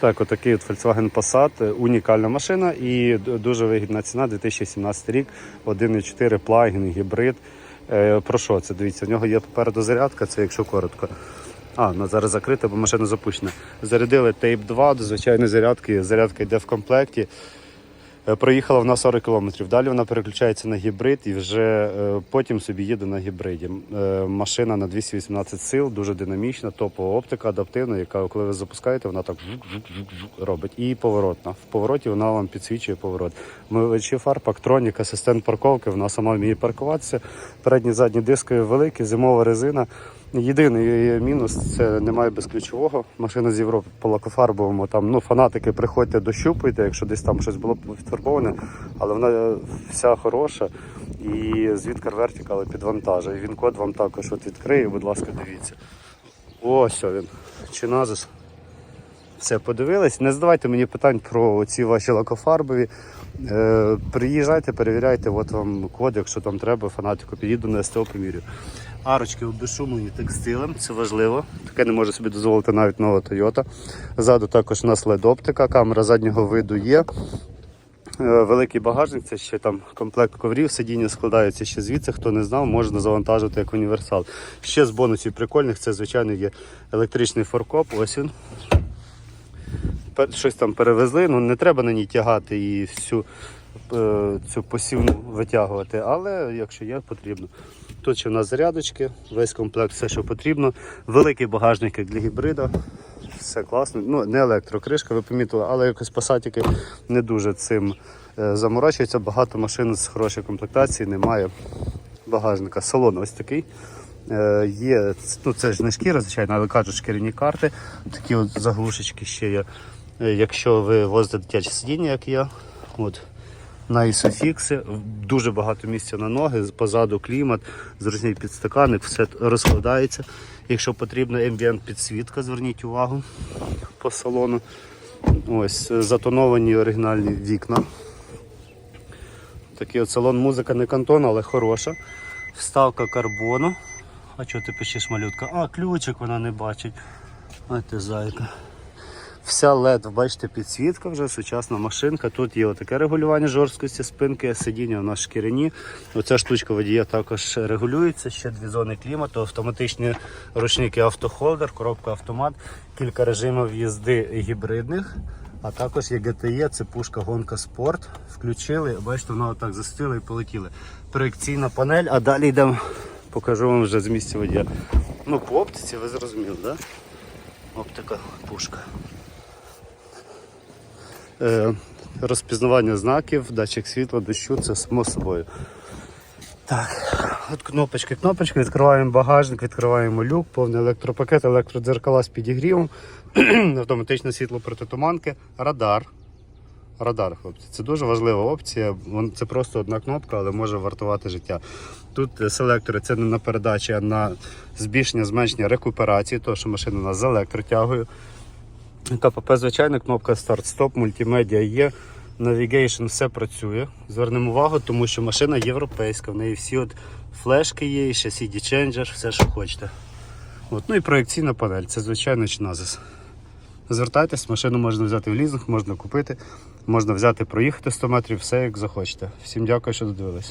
Так, отакий от Volkswagen Passat, е, унікальна машина і дуже вигідна ціна 2017 рік, 1.4 плагін, гібрид. Е, Про що це? Дивіться, в нього є попереду зарядка, це якщо коротко. А, вона зараз закрита, бо машина запущена. Зарядили Tape 2 до звичайної зарядки. Зарядка йде в комплекті. Е, Проїхала вона 40 км. Далі вона переключається на гібрид і вже е, потім собі їде на гібриді. Е, Машина на 218 сил, дуже динамічна, топова оптика, адаптивна, яка, коли ви запускаєте, вона так робить. І поворотна. В повороті вона вам підсвічує поворот. Мивачі фар, пактронік, асистент парковки, вона сама вміє паркуватися. Передні задні диски великі, зимова резина. Єдиний мінус це немає безключового. Машина з Європи по лакофарбовому. Там ну фанатики приходьте, дощупуйте, якщо десь там щось було відфарбоване, але вона вся хороша. І звідкар вертикали під вантажа. І він код вам також от відкриє, будь ласка, дивіться. Ось він. Чиназис. Все, подивились. Не задавайте мені питань про ці ваші лакофарбові. Е, приїжджайте, перевіряйте, от вам код, якщо там треба, фанатику підійду на СТО. Арочки обезшумлені текстилем, це важливо. Таке не може собі дозволити навіть нова Toyota. Ззаду також у нас LED-оптика, камера заднього виду є. Е, Великий багажник, це ще там комплект коврів, сидіння складаються ще звідси. Хто не знав, можна завантажити як універсал. Ще з бонусів прикольних, це звичайно є електричний форкоп. Ось він. Щось там перевезли, ну не треба на ній тягати і всю е, цю посівну витягувати, але якщо є, потрібно. Тут ще в нас зарядочки, весь комплект, все, що потрібно. Великий багажник як для гібрида. Все класно. Ну, не електрокришка, ви помітили, але якось пасатики не дуже цим е, заморочуються. Багато машин з хорошої комплектації немає багажника. Салон ось такий. Е, Є, ну це ж не шкіра, звичайно, але кажуть шкіряні карти. Такі от заглушечки ще є. Е, Якщо ви возите дитяче сидіння, як я, от, на ісофікси, дуже багато місця на ноги, позаду клімат, зручний підстаканник, все розкладається. Якщо потрібна ембієнт підсвітка, зверніть увагу по салону. Ось е, затоновані оригінальні вікна. Такий от салон музика не кантон, але хороша. Вставка карбону. А чого ти пишеш малютка? А, ключик вона не бачить. А ти зайка. Вся LED, бачите, підсвітка вже, сучасна машинка. Тут є таке регулювання жорсткості спинки, сидіння у нас шкіряні. Оця штучка водія також регулюється. Ще дві зони клімату, автоматичні ручники автохолдер, коробка автомат, кілька режимів їзди гібридних. А також є GTE, це пушка гонка спорт. Включили, бачите, вона отак застила і полетіли. Проекційна панель, а далі йдемо, покажу вам вже з місця водія. Ну, по оптиці ви зрозуміли, так? Да? Оптика пушка. Е, розпізнавання знаків, датчик світла, дощу, це само собою. Так, от кнопочки, кнопочки, відкриваємо багажник, відкриваємо люк, повний електропакет, електродзеркала з підігрівом, автоматичне світло протитуманки, радар. Радар, хлопці, це дуже важлива опція. Це просто одна кнопка, але може вартувати життя. Тут е, селектори це не на передачі, а на збільшення, зменшення рекуперації, тому що машина нас з електротягою. КПП, звичайна кнопка старт-стоп, мультимедіа є. Navigation все працює. Звернемо увагу, тому що машина європейська, в неї всі от флешки є, і ще CD Changer, все, що хочете. От, ну і проекційна панель, це звичайно Чиназис. Звертайтесь, машину можна взяти в лізинг, можна купити, можна взяти, проїхати 100 метрів, все як захочете. Всім дякую, що додивились.